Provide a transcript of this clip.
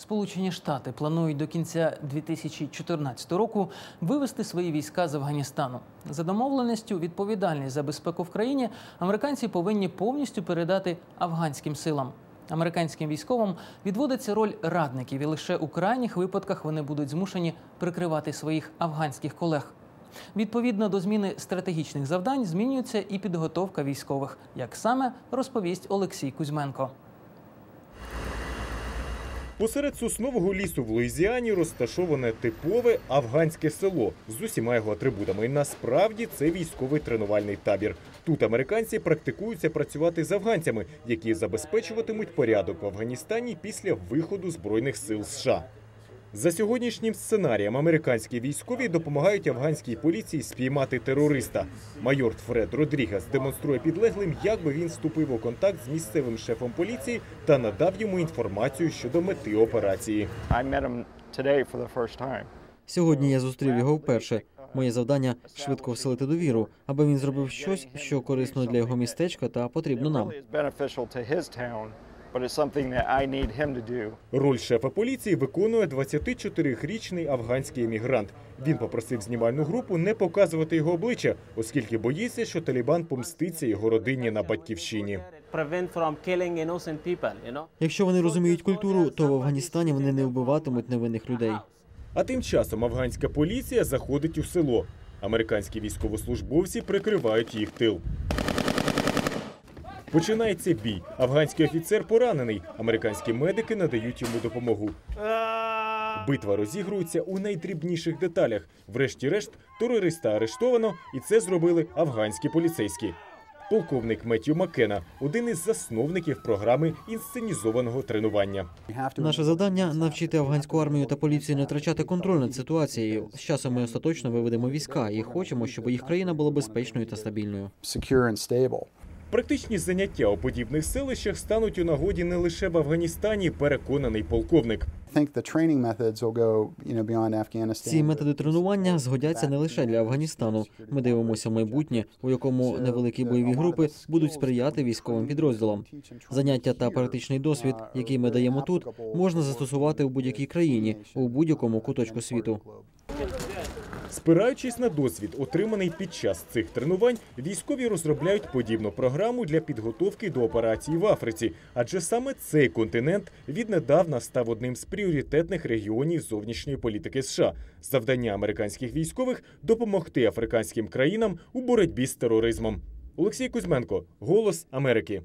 Сполучені Штати планують до кінця 2014 року вивести свої війська з Афганістану. За домовленістю, відповідальність за безпеку в країні американці повинні повністю передати афганським силам. Американським військовим відводиться роль радників, і лише у крайніх випадках вони будуть змушені прикривати своїх афганських колег. Відповідно до зміни стратегічних завдань змінюється і підготовка військових. Як саме розповість Олексій Кузьменко. Посеред соснового лісу в Луїзіані розташоване типове афганське село з усіма його атрибутами. Насправді це військовий тренувальний табір. Тут американці практикуються працювати з афганцями, які забезпечуватимуть порядок в Афганістані після виходу збройних сил США. За сьогоднішнім сценарієм американські військові допомагають афганській поліції спіймати терориста. Майор Фред Родрігес демонструє підлеглим, як би він вступив у контакт з місцевим шефом поліції та надав йому інформацію щодо мети операції. Сьогодні я зустрів його вперше. Моє завдання швидко вселити довіру, аби він зробив щось, що корисно для його містечка та потрібно нам. Роль шефа поліції виконує 24-річний афганський емігрант. Він попросив знімальну групу не показувати його обличчя, оскільки боїться, що Талібан помститься його родині на батьківщині. Якщо вони розуміють культуру, то в Афганістані вони не вбиватимуть невинних людей. А тим часом афганська поліція заходить у село. Американські військовослужбовці прикривають їх тил. Починається бій. Афганський офіцер поранений. Американські медики надають йому допомогу. Битва розігрується у найдрібніших деталях. Врешті-решт, терориста арештовано, і це зробили афганські поліцейські. Полковник Меттю Маккена – один із засновників програми інсценізованого тренування. Наше завдання навчити афганську армію та поліцію не втрачати контроль над ситуацією. З часом ми остаточно виведемо війська і хочемо, щоб їх країна була безпечною та стабільною. Практичні заняття у подібних селищах стануть у нагоді не лише в Афганістані, переконаний полковник. Ці методи тренування згодяться не лише для Афганістану. Ми дивимося майбутнє, у якому невеликі бойові групи будуть сприяти військовим підрозділам. Заняття та практичний досвід, який ми даємо тут, можна застосувати у будь-якій країні, у будь-якому куточку світу. Спираючись на досвід, отриманий під час цих тренувань, військові розробляють подібну програму для підготовки до операції в Африці, адже саме цей континент віднедавна став одним з пріоритетних регіонів зовнішньої політики США. Завдання американських військових допомогти африканським країнам у боротьбі з тероризмом. Олексій Кузьменко, Голос Америки.